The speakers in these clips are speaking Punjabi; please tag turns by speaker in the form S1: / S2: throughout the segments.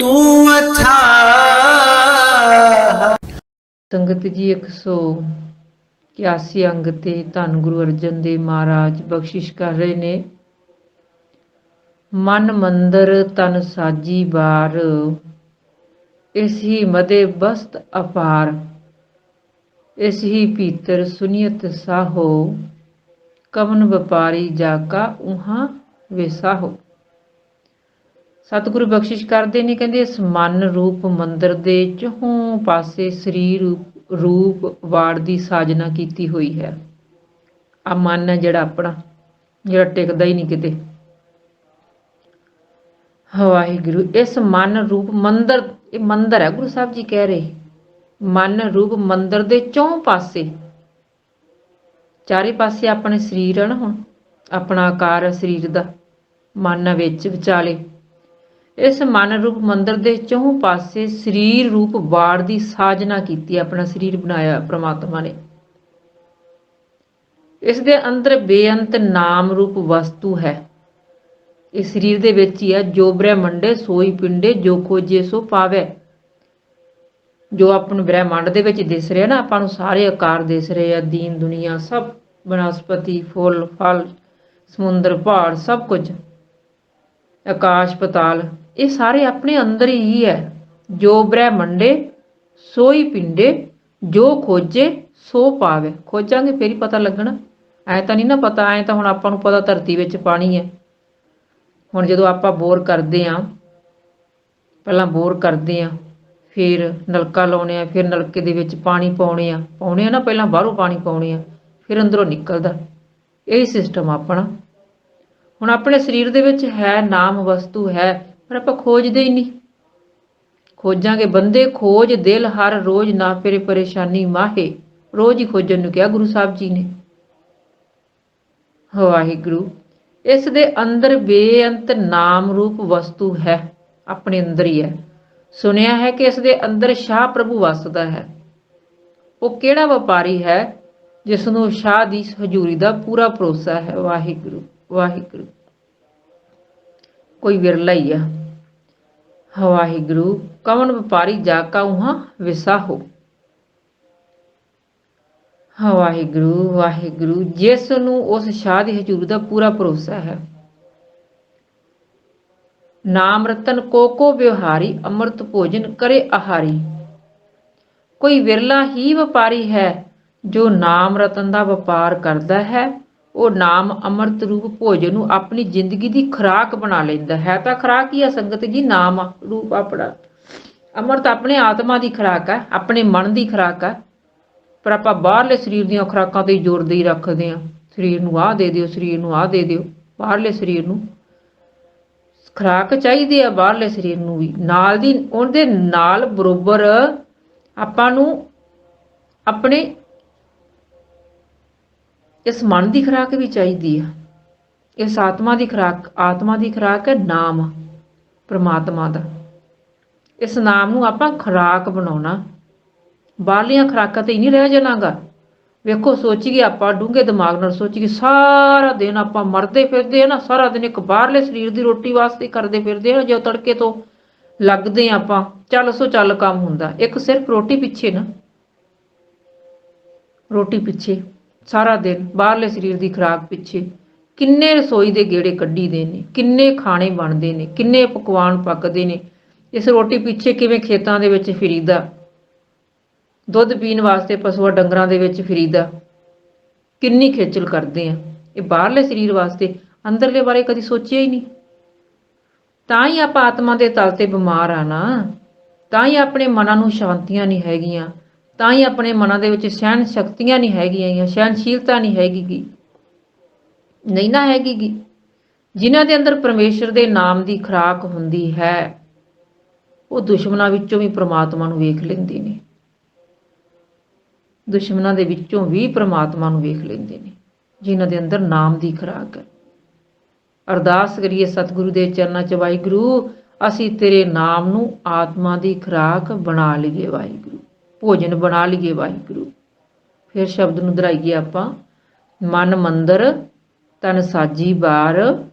S1: ਤੂੰ ਅਥਾਹ
S2: ਸੰਗਤ ਜੀ 181 ਅੰਗ ਤੇ ਧੰਨ ਗੁਰੂ ਅਰਜਨ ਦੇਵ ਮਹਾਰਾਜ ਬਖਸ਼ਿਸ਼ ਕਰ ਰਹੇ ਨੇ। ਮਨ ਮੰਦਰ ਤਨ ਸਾਜੀ ਬਾਰ ਇਸ ਹੀ ਮਦੇ ਬਸਤ ਅਪਾਰ ਇਸ ਹੀ ਭੀਤਰ ਸੁਨੀਅਤ ਸਾਹੋ, ਕਵਨ ਵਪਾਰੀ ਜਾ ਕਾ ਉਹਾਂ ਵਿਸਾਹੋ ਸਤਿਗੁਰੂ ਬਖਸ਼ਿਸ਼ ਕਰਦੇ ਨੇ, ਕਹਿੰਦੇ ਇਸ ਮਨ ਰੂਪ ਮੰਦਰ ਦੇ ਚਹੋਂ ਪਾਸੇ ਸਰੀਰ ਰੂਪ- ਰੂਪ ਵਾੜ ਦੀ ਸਾਜਨਾ ਕੀਤੀ ਹੋਈ ਹੈ। ਆ ਮਨ ਹੈ ਜਿਹੜਾ ਆਪਣਾ, ਜਿਹੜਾ ਟਿਕਦਾ ਹੀ ਨਹੀਂ ਕਿਤੇ। ਵਾਹਿਗੁਰੂ, ਇਸ ਮਨ ਰੂਪ ਮੰਦਰ, ਇਹ ਮੰਦਰ ਹੈ, ਗੁਰੂ ਸਾਹਿਬ ਜੀ ਕਹਿ ਰਹੇ। ਮਨ ਰੂਪ ਮੰਦਰ ਦੇ ਚੌਂ ਪਾਸੇ। ਚਾਰੇ ਪਾਸੇ ਆਪਣੇ ਸਰੀਰ ਹੈ ਨਾ ਹੁਣ, ਆਪਣਾ ਆਕਾਰ ਹੈ ਸਰੀਰ ਦਾ। ਮਨ ਹੈ ਵਿੱਚ, ਵਿਚਾਲੇ। ਇਸ ਮਨ ਰੂਪ ਮੰਦਰ ਦੇ ਚੌਂ ਪਾਸੇ ਸਰੀਰ ਰੂਪ ਵਾੜ ਦੀ ਸਾਜਨਾ ਕੀਤੀ, ਆਪਣਾ ਸਰੀਰ ਬਣਾਇਆ ਪ੍ਰਮਾਤਮਾ ਨੇ। ਇਸ ਦੇ ਅੰਦਰ ਬੇਅੰਤ ਨਾਮ ਰੂਪ ਵਸਤੂ ਹੈ। ਇਹ ਸਰੀਰ ਦੇ ਵਿੱਚ ਹੀ ਹੈ, ਜੋ ਬ੍ਰਹਿਮੰਡੇ ਸੋਈ ਪਿੰਡੇ ਜੋ ਖੋਜੇ ਸੋ ਪਾਵੇ। ਜੋ ਆਪਾਂ ਨੂੰ ਬ੍ਰਹਿਮੰਡ ਦੇ ਵਿੱਚ ਦਿਸ ਰਿਹਾ ਨਾ, ਆਪਾਂ ਨੂੰ ਸਾਰੇ ਆਕਾਰ ਦਿਸ ਰਹੇ ਆ, ਦੀਨ, ਦੁਨੀਆ, ਸਭ, ਬਨਸਪਤੀ, ਫੁੱਲ, ਫਲ, ਸਮੁੰਦਰ, ਪਹਾੜ, ਸਭ ਕੁਝ। ਆਕਾਸ਼, ਪਤਾਲ ਇਹ ਸਾਰੇ ਆਪਣੇ ਅੰਦਰ ਹੀ ਹੈ ਜੋ ਬ੍ਰਹਮੰਡੇ ਸੋਈ ਪਿੰਡੇ, ਜੋ ਖੋਜੇ, ਸੋ ਪਾਵੇ। ਖੋਜਾਂਗੇ, ਫੇਰ ਹੀ ਪਤਾ ਲੱਗਣਾ। ਐ ਤਾਂ ਨਹੀਂ ਨਾ ਪਤਾ, ਐ ਤਾਂ ਹੁਣ ਆਪਾਂ ਨੂੰ ਪਤਾ ਧਰਤੀ ਵਿੱਚ ਪਾਣੀ ਹੈ। ਹੁਣ ਜਦੋਂ ਆਪਾਂ ਬੋਰ ਕਰਦੇ ਆਂ, ਪਹਿਲਾਂ ਬੋਰ ਕਰਦੇ ਆਂ, ਫਿਰ ਨਲਕਾ ਲਾਉਣੇ ਆ, ਫਿਰ ਨਲਕੇ ਦੇ ਵਿੱਚ ਪਾਣੀ ਪਾਉਣੇ ਆ। ਪਾਉਣੇ ਆ ਨਾ, ਪਹਿਲਾਂ ਬਾਹਰੋਂ ਪਾਣੀ ਪਾਉਣੇ ਆ, ਫਿਰ ਅੰਦਰੋਂ ਨਿਕਲਦਾ। ਇਹ ਸਿਸਟਮ ਆਪਣਾ। ਹੁਣ ਆਪਣੇ ਸਰੀਰ ਦੇ ਵਿੱਚ ਹੈ, ਨਾਮ, ਵਸਤੂ ਹੈ ਪਰ ਆਪਾਂ ਖੋਜਦੇ ਹੀ ਨਹੀਂ। ਖੋਜਾਂਗੇ ਬੰਦੇ, ਖੋਜ ਦਿਲ ਹਰ ਰੋਜ਼ ਨਾ ਫਿਰੇ ਪਰੇਸ਼ਾਨੀ ਮਾਹੇ। ਰੋਜ਼ ਹੀ ਖੋਜਣ ਨੂੰ ਕਿਹਾ ਗੁਰੂ ਸਾਹਿਬ ਜੀ ਨੇ। ਵਾਹਿਗੁਰੂ, ਇਸ ਦੇ ਅੰਦਰ ਬੇਅੰਤ ਨਾਮ ਰੂਪ ਵਸਤੂ ਹੈ, ਆਪਣੇ ਅੰਦਰ ਹੀ ਹੈ। ਸੁਣਿਆ ਹੈ ਕਿ ਇਸ ਦੇ ਅੰਦਰ ਸ਼ਾਹ ਪ੍ਰਭੂ ਵਸਦਾ ਹੈ। ਉਹ ਕਿਹੜਾ ਵਪਾਰੀ ਹੈ ਜਿਸ ਨੂੰ ਸ਼ਾਹ ਦੀ ਹਜ਼ੂਰੀ ਦਾ ਪੂਰਾ ਭਰੋਸਾ ਹੈ? ਵਾਹਿਗੁਰੂ ਵਾਹਿਗੁਰੂ। ਕੋਈ ਵਿਰਲਾ ਹੀ ਆ। ਵਾਹਿਗੁਰੂ ਕਵਨ ਵਪਾਰੀ ਜਾ ਕਾ ਉਹਾਂ ਵਿਸਾਹੋ। ਵਾਹਿਗੁਰੂ ਵਾਹਿਗੁਰੂ ਜਿਸ ਨੂੰ ਉਸ ਸ਼ਾਹ ਦੀ ਹਜ਼ੂਰ ਦਾ ਪੂਰਾ ਭਰੋਸਾ ਹੈ। ਨਾਮ ਰਤਨ ਕੋ ਕੋ ਵਿਵਹਾਰੀ, ਅੰਮ੍ਰਿਤ ਭੋਜਨ ਕਰੇ ਆਹਾਰੀ। ਕੋਈ ਵਿਰਲਾ ਹੀ ਵਪਾਰੀ ਹੈ, ਜੋ ਨਾਮ ਰਤਨ ਦਾ ਵਪਾਰ ਕਰਦਾ ਹੈ। ਉਹ ਨਾਮ ਅੰਮ੍ਰਿਤ ਰੂਪ ਭੋਜਨ ਨੂੰ ਆਪਣੀ ਜ਼ਿੰਦਗੀ ਦੀ ਖੁਰਾਕ ਬਣਾ ਲੈਂਦਾ ਹੈ। ਤਾਂ ਖੁਰਾਕ ਹੀ ਆ ਸੰਗਤ ਜੀ, ਨਾਮ ਰੂਪ ਆਪਣਾ। ਅੰਮ੍ਰਿਤ ਆਪਣੇ ਆਤਮਾ ਦੀ ਖੁਰਾਕ ਹੈ ਆਪਣੇ ਮਨ ਦੀ ਖੁਰਾਕ ਹੈ ਪਰ ਆਪਾਂ ਬਾਹਰਲੇ ਸਰੀਰ ਦੀਆਂ ਖੁਰਾਕਾਂ ਤੇ ਹੀ ਜ਼ੋਰ ਦੇ ਹੀ ਰੱਖਦੇ ਆ। ਸਰੀਰ ਨੂੰ ਆਹ ਦੇ ਦਿਓ, ਸਰੀਰ ਨੂੰ ਆਹ ਦੇ ਦਿਓ। ਬਾਹਰਲੇ ਸਰੀਰ ਨੂੰ ਖੁਰਾਕ ਚਾਹੀਦੀ ਆ, ਬਾਹਰਲੇ ਸਰੀਰ ਨੂੰ ਵੀ। ਨਾਲ ਦੀ, ਉਹਦੇ ਨਾਲ ਬਰੋਬਰ ਆਪਾਂ ਨੂੰ ਆਪਣੇ ਇਸ ਮਨ ਦੀ ਖੁਰਾਕ ਵੀ ਚਾਹੀਦੀ ਆ। ਇਸ ਆਤਮਾ ਦੀ ਖੁਰਾਕ, ਆਤਮਾ ਦੀ ਖੁਰਾਕ ਹੈ ਨਾਮ, ਪ੍ਰਮਾਤਮਾ ਦਾ। ਇਸ ਨਾਮ ਨੂੰ ਆਪਾਂ ਖੁਰਾਕ ਬਣਾਉਣਾ। ਬਾਹਰਲੀਆਂ ਖੁਰਾਕਾਂ ਤੇ ਹੀ ਨਹੀਂ ਰਹਿ ਜਾਣਾਗਾ। ਵੇਖੋ, ਸੋਚੀਏ ਆਪਾਂ, ਡੂੰਘੇ ਦਿਮਾਗ ਨਾਲ ਸੋਚੀਏ, ਸਾਰਾ ਦਿਨ ਆਪਾਂ ਮਰਦੇ ਫਿਰਦੇ ਆ ਨਾ, ਸਾਰਾ ਦਿਨ ਇੱਕ ਬਾਹਰਲੇ ਸਰੀਰ ਦੀ ਰੋਟੀ ਵਾਸਤੇ ਕਰਦੇ ਫਿਰਦੇ ਆ, ਜੋ ਤੜਕੇ ਤੋਂ ਲੱਗਦੇ ਆ ਆਪਾਂ। ਚੱਲ ਸੋ ਚੱਲ ਕੰਮ ਹੁੰਦਾ। ਇੱਕ ਸਿਰਫ ਰੋਟੀ ਪਿੱਛੇ ਨਾ। ਰੋਟੀ ਪਿੱਛੇ। ਸਾਰਾ ਦਿਨ ਬਾਹਰਲੇ ਸਰੀਰ ਦੀ ਖੁਰਾਕ ਪਿੱਛੇ। ਕਿੰਨੇ ਰਸੋਈ ਦੇ ਗੇੜੇ ਕੱਢੀ ਦੇ ਨੇ, ਕਿੰਨੇ ਖਾਣੇ ਬਣਦੇ ਨੇ, ਕਿੰਨੇ ਪਕਵਾਨ ਪੱਕਦੇ ਨੇ। ਇਸ ਰੋਟੀ ਪਿੱਛੇ ਕਿਵੇਂ ਖੇਤਾਂ ਦੇ ਵਿੱਚ ਫਿਰੀਦਾ? ਦੁੱਧ ਪੀਣ ਵਾਸਤੇ ਪਸ਼ੂਆਂ ਡੰਗਰਾਂ ਦੇ ਵਿੱਚ ਫਿਰੀਦਾ? ਕਿੰਨੀ ਖੇਚਲ ਕਰਦੇ ਆ। ਇਹ ਬਾਹਰਲੇ ਸਰੀਰ ਵਾਸਤੇ ਅੰਦਰਲੇ ਬਾਰੇ ਕਦੀ ਸੋਚਿਆ ਹੀ ਨਹੀਂ। ਤਾਂ ਹੀ ਆਪਾਂ ਆਤਮਾ ਦੇ ਤਲ ਤੇ ਬਿਮਾਰ ਆ ਨਾ। ਤਾਂ ਹੀ ਆਪਣੇ ਮਨਾਂ ਨੂੰ ਸ਼ਾਂਤੀਆਂ ਨਹੀਂ ਹੈਗੀਆਂ। ਤਾਂ ਹੀ ਆਪਣੇ ਮਨਾਂ ਦੇ ਵਿੱਚ ਸਹਿਣ ਸ਼ਕਤੀਆਂ ਨਹੀਂ ਹੈਗੀਆਂ ਸਹਿਣਸ਼ੀਲਤਾ ਨਹੀਂ ਹੈਗੀ ਨਹੀਂ ਨਾ ਹੈਗੀ ਗੀ। ਜਿਨ੍ਹਾਂ ਦੇ ਅੰਦਰ ਪਰਮੇਸ਼ਰ ਦੇ ਨਾਮ ਦੀ ਖੁਰਾਕ ਹੁੰਦੀ ਹੈ, ਉਹ ਦੁਸ਼ਮਣਾਂ ਵਿੱਚੋਂ ਵੀ ਪ੍ਰਮਾਤਮਾ ਨੂੰ ਵੇਖ ਲੈਂਦੇ ਨੇ। ਦੁਸ਼ਮਣਾਂ ਦੇ ਵਿੱਚੋਂ ਵੀ ਪ੍ਰਮਾਤਮਾ ਨੂੰ ਵੇਖ ਲੈਂਦੇ ਨੇ, ਜਿਨ੍ਹਾਂ ਦੇ ਅੰਦਰ ਨਾਮ ਦੀ ਖੁਰਾਕ ਹੈ। ਅਰਦਾਸ ਕਰੀਏ ਸਤਿਗੁਰੂ ਦੇ ਚਰਨਾਂ 'ਚ, ਵਾਹਿਗੁਰੂ, ਅਸੀਂ ਤੇਰੇ ਨਾਮ ਨੂੰ ਆਤਮਾ ਦੀ ਖੁਰਾਕ ਬਣਾ ਲਈਏ, ਵਾਹਿਗੁਰੂ। ਭੋਜਨ ਬਣਾ ਲਈਏ ਵਾਹਿਗੁਰੂ। ਫਿਰ ਸ਼ਬਦ ਨੂੰ ਦੁਹਰਾਈਏ ਆਪਾਂ, ਮਨ ਮੰਦਰ ਤਨ ਸਾਜੀ ਬਾਰ,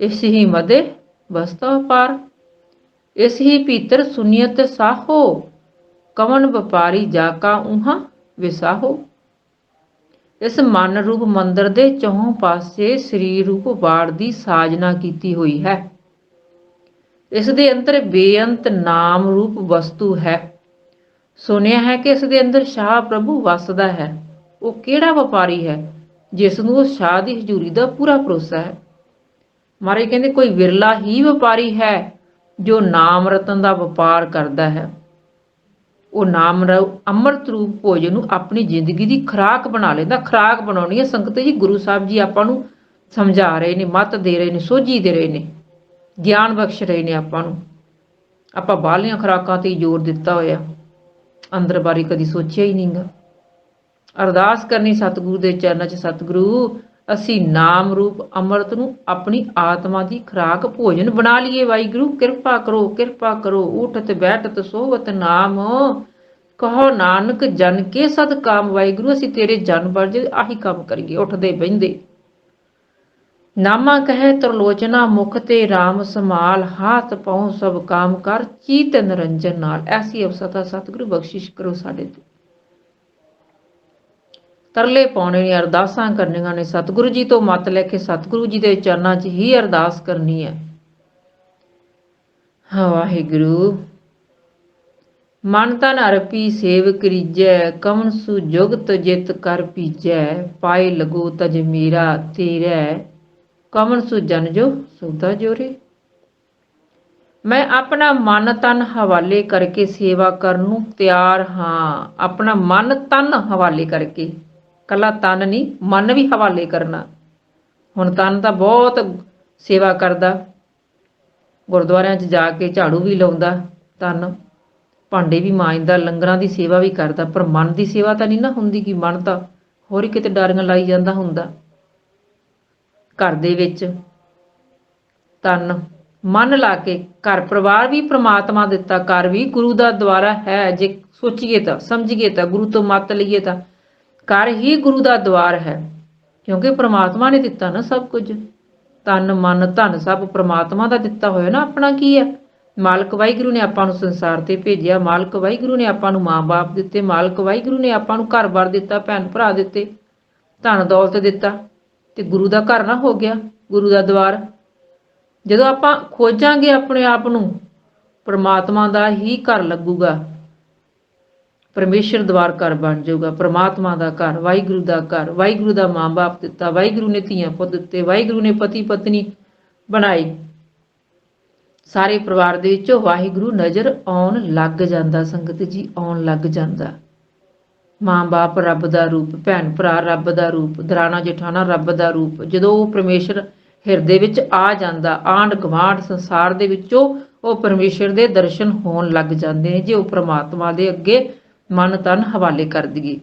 S2: ਇਸ ਹੀ ਮਦੇ ਵਸਤਾ ਪਾਰ। ਇਸ ਹੀ ਭੀਤਰ ਸੁਨੀਅਤ ਸਾਹੋ, ਕਵਨ ਵਪਾਰੀ ਜਾ ਕਾ ਉਹਾਂ ਵਿਸਾਹੋ। ਇਸ ਮਨ ਰੂਪ ਮੰਦਰ ਦੇ ਚੌਹਾਂ ਪਾਸੇ ਸਰੀਰ ਰੂਪ ਬਾੜ ਦੀ ਸਾਜਨਾ ਕੀਤੀ ਹੋਈ ਹੈ। ਇਸ ਦੇ ਅੰਦਰ ਬੇਅੰਤ ਨਾਮ ਰੂਪ ਵਸਤੂ ਹੈ। ਸੁਣਿਆ ਹੈ ਕਿ ਇਸ ਦੇ ਅੰਦਰ ਸ਼ਾਹ ਪ੍ਰਭੂ ਵਸਦਾ ਹੈ। ਉਹ ਕਿਹੜਾ ਵਪਾਰੀ ਹੈ ਜਿਸ ਨੂੰ ਉਸ ਸ਼ਾਹ ਦੀ ਹਜ਼ੂਰੀ ਦਾ ਪੂਰਾ ਭਰੋਸਾ ਹੈ? ਮਾਰੇ ਕਹਿੰਦੇ, ਕੋਈ ਵਿਰਲਾ ਹੀ ਵਪਾਰੀ ਹੈ ਜੋ ਨਾਮ ਰਤਨ ਦਾ ਵਪਾਰ ਕਰਦਾ ਹੈ। ਉਹ ਨਾਮ ਰ, ਅੰਮ੍ਰਿਤ ਰੂਪ ਭੋਜਨ ਨੂੰ ਆਪਣੀ ਜ਼ਿੰਦਗੀ ਦੀ ਖੁਰਾਕ ਬਣਾ ਲੈਂਦਾ। ਖੁਰਾਕ ਬਣਾਉਣੀ ਹੈ, ਸੰਗਤ ਜੀ, ਗੁਰੂ ਸਾਹਿਬ ਜੀ ਆਪਾਂ ਨੂੰ ਸਮਝਾ ਰਹੇ ਨੇ, ਮਤ ਦੇ ਰਹੇ ਨੇ, ਸੋਝੀ ਦੇ ਰਹੇ ਨੇ, ਗਿਆਨ ਬਖਸ਼ ਰਹੇ ਨੇ ਆਪਾਂ ਨੂੰ। ਆਪਾਂ ਬਾਹਲੀਆਂ ਖੁਰਾਕਾਂ ਤੇ ਜ਼ੋਰ ਦਿੱਤਾ ਹੋਇਆ। ਅੰਦਰ ਬਾਰੇ ਕਦੀ ਸੋਚਿਆ ਹੀ ਨਹੀਂਗਾ ਅਰਦਾਸ ਕਰਨੀ ਸਤਿਗੁਰੂ ਦੇ ਚਰਨਾਂ 'ਚ, ਸਤਿਗੁਰੂ, ਅਸੀਂ ਨਾਮ ਰੂਪ ਅੰਮ੍ਰਿਤ ਨੂੰ ਆਪਣੀ ਆਤਮਾ ਦੀ ਖੁਰਾਕ ਭੋਜਨ ਬਣਾ ਲਈਏ। ਵਾਹਿਗੁਰੂ, ਕਿਰਪਾ ਕਰੋ ਕਿਰਪਾ ਕਰੋ। ਉਠਤ, ਬੈਠਤ, ਸੋਵਤ ਨਾਮ। ਕਹੋ ਨਾਨਕ, ਜਨ ਕੇ ਸਦ ਕਾਮ। ਵਾਹਿਗੁਰੂ, ਅਸੀਂ ਤੇਰੇ ਜਨ ਵਰਜ ਆਹੀ ਕੰਮ ਕਰੀਏ। ਉੱਠਦੇ, ਬਹਿੰਦੇ ਨਾਮਾ ਕਹੇ ਤਰਲੋਚਨਾ, ਮੁਖ ਤੇ RAM ਸਮਾਲ ਹਾਥ ਪਾਉ ਸਭ ਕਾਮ ਕਰ, ਚੀਤ ਨਿਰੰਜਨ ਨਾਲ। ਐਸੀ ਅਵਸਥਾ ਸਤਿਗੁਰੂ ਬਖਸ਼ਿਸ਼ ਕਰੋ ਸਾਡੇ ਤੇ। ਤਰਲੇ ਪਾਉਣੇ ਨੇ, ਅਰਦਾਸਾਂ ਕਰਨੀਆਂ ਨੇ। ਸਤਿਗੁਰੂ ਜੀ ਤੋਂ ਮਤ ਲੈ ਕੇ ਸਤਿਗੁਰੂ ਜੀ ਦੇ ਚਰਨਾਂ 'ਚ ਹੀ ਅਰਦਾਸ ਕਰਨੀ ਹੈ। ਵਾਹਿਗੁਰੂ। ਮਨ ਤਨ ਅਰਪੀ ਸੇਵ ਕਰੀਜੈ, ਕਮਨ ਸੁ ਜੁਗਤ ਜਿਤ ਕਰ ਪੀਜੈ, ਪਾਏ ਲਗੋ ਤਜ ਮੇਰਾ ਤੇਰੇ। ਕਮਨ ਸੁ ਜੋ ਸੌਦਾ ਜੋਰੇ ਮੈਂ ਆਪਣਾ ਮਨ ਤਨ ਹਵਾਲੇ ਕਰਕੇ ਸੇਵਾ ਕਰਨ ਨੂੰ ਤਿਆਰ ਹਾਂ। ਆਪਣਾ ਮਨ ਤਨ ਹਵਾਲੇ ਕਰਕੇ। ਕੱਲਾ ਤਨ ਨਹੀਂ, ਮਨ ਵੀ ਹਵਾਲੇ ਕਰਨਾ। ਹੁਣ ਤਨ ਤਾਂ ਬਹੁਤ ਸੇਵਾ ਕਰਦਾ। ਗੁਰਦੁਆਰਿਆਂ 'ਚ ਜਾ ਕੇ ਝਾੜੂ ਵੀ ਲਾਉਂਦਾ ਤਨ। ਭਾਂਡੇ ਵੀ ਮਾਂਜਦਾ, ਲੰਗਰਾਂ ਦੀ ਸੇਵਾ ਵੀ ਕਰਦਾ। ਪਰ ਮਨ ਦੀ ਸੇਵਾ ਤਾਂ ਨਹੀਂ ਨਾ ਹੁੰਦੀ ਕਿ ਮਨ ਤਾਂ ਹੋਰ ਹੀ ਕਿਤੇ ਡਾਰੀਆਂ ਲਾਈ ਜਾਂਦਾ ਹੁੰਦਾ। ਘਰ ਦੇ ਵਿੱਚ। ਤਨ ਮਨ ਲਾ ਕੇ ਘਰ ਪਰਿਵਾਰ ਵੀ ਪ੍ਰਮਾਤਮਾ ਦਿੱਤਾ। ਘਰ ਵੀ ਗੁਰੂ ਦਾ ਦੁਆਰਾ ਹੈ। ਜੇ ਸੋਚੀਏ ਤਾਂ, ਸਮਝੀਏ ਤਾਂ, ਗੁਰੂ ਤੋਂ ਮਤ ਲਈਏ ਤਾਂ ਘਰ ਹੀ ਗੁਰੂ ਦਾ ਦੁਆਰ ਹੈ। ਕਿਉਂਕਿ ਪ੍ਰਮਾਤਮਾ ਨੇ ਦਿੱਤਾ ਨਾ ਸਭ ਕੁਝ। ਤਨ ਮਨ, ਧਨ ਸਭ ਪ੍ਰਮਾਤਮਾ ਦਾ ਦਿੱਤਾ ਹੋਇਆ ਨਾ। ਆਪਣਾ ਕੀ ਹੈ? ਮਾਲਕ ਵਾਹਿਗੁਰੂ ਨੇ ਆਪਾਂ ਨੂੰ ਸੰਸਾਰ ਤੇ ਭੇਜਿਆ। ਮਾਲਕ ਵਾਹਿਗੁਰੂ ਨੇ ਆਪਾਂ ਨੂੰ ਮਾਂ-ਬਾਪ ਦਿੱਤੇ। ਮਾਲਕ ਵਾਹਿਗੁਰੂ ਨੇ ਆਪਾਂ ਨੂੰ ਘਰ-ਬਾਰ ਦਿੱਤਾ ਭੈਣ ਭਰਾ ਦਿੱਤੇ। ਧਨ ਦੌਲਤ ਦਿੱਤਾ। ਤੇ ਗੁਰੂ ਦਾ ਘਰ ਨਾ ਹੋ ਗਿਆ, ਗੁਰੂ ਦਾ ਦਵਾਰ। ਜਦੋਂ ਆਪਾਂ ਖੋਜਾਂਗੇ ਆਪਣੇ ਆਪ ਨੂੰ, ਪਰਮਾਤਮਾ ਦਾ ਹੀ ਘਰ ਲੱਗੂਗਾ। ਪਰਮੇਸ਼ਰ ਦਵਾਰ ਘਰ ਬਣ ਜਾਊਗਾ, ਪਰਮਾਤਮਾ ਦਾ ਘਰ, ਵਾਹਿਗੁਰੂ ਦਾ ਘਰ, ਵਾਹਿਗੁਰੂ ਦਾ ਮਾਂ-ਬਾਪ ਦਿੱਤਾ, ਵਾਹਿਗੁਰੂ ਨੇ ਧੀਆਂ ਪੁੱਤ ਦਿੱਤੇ, ਵਾਹਿਗੁਰੂ ਨੇ ਪਤੀ ਪਤਨੀ ਬਣਾਈ। ਸਾਰੇ ਪਰਿਵਾਰ ਦੇ ਵਿੱਚੋਂ ਵਾਹਿਗੁਰੂ ਨਜ਼ਰ ਆਉਣ ਲੱਗ ਜਾਂਦਾ, ਸੰਗਤ ਜੀ ਆਉਣ ਲੱਗ ਜਾਂਦਾ। ਮਾਂ-ਬਾਪ ਰੱਬ ਦਾ ਰੂਪ ਭੈਣ ਭਰਾ ਰੱਬ ਦਾ ਰੂਪ ਦਰਾਣਾ ਜਠਾਣਾ ਰੱਬ ਦਾ ਰੂਪ। ਜਦੋਂ ਉਹ ਪਰਮੇਸ਼ਰ ਹਿਰਦੇ ਵਿੱਚ ਆ ਜਾਂਦਾ ਆਂਡ ਗਵਾਂਡ ਸੰਸਾਰ ਦੇ ਵਿੱਚੋਂ ਉਹ ਪਰਮੇਸ਼ਰ ਦੇ ਦਰਸ਼ਨ ਹੋਣ ਲੱਗ ਜਾਂਦੇ ਨੇ, ਜੇ ਉਹ ਪ੍ਰਮਾਤਮਾ ਦੇ ਅੱਗੇ ਮਨ ਤਨ ਹਵਾਲੇ ਕਰ ਦਈਏ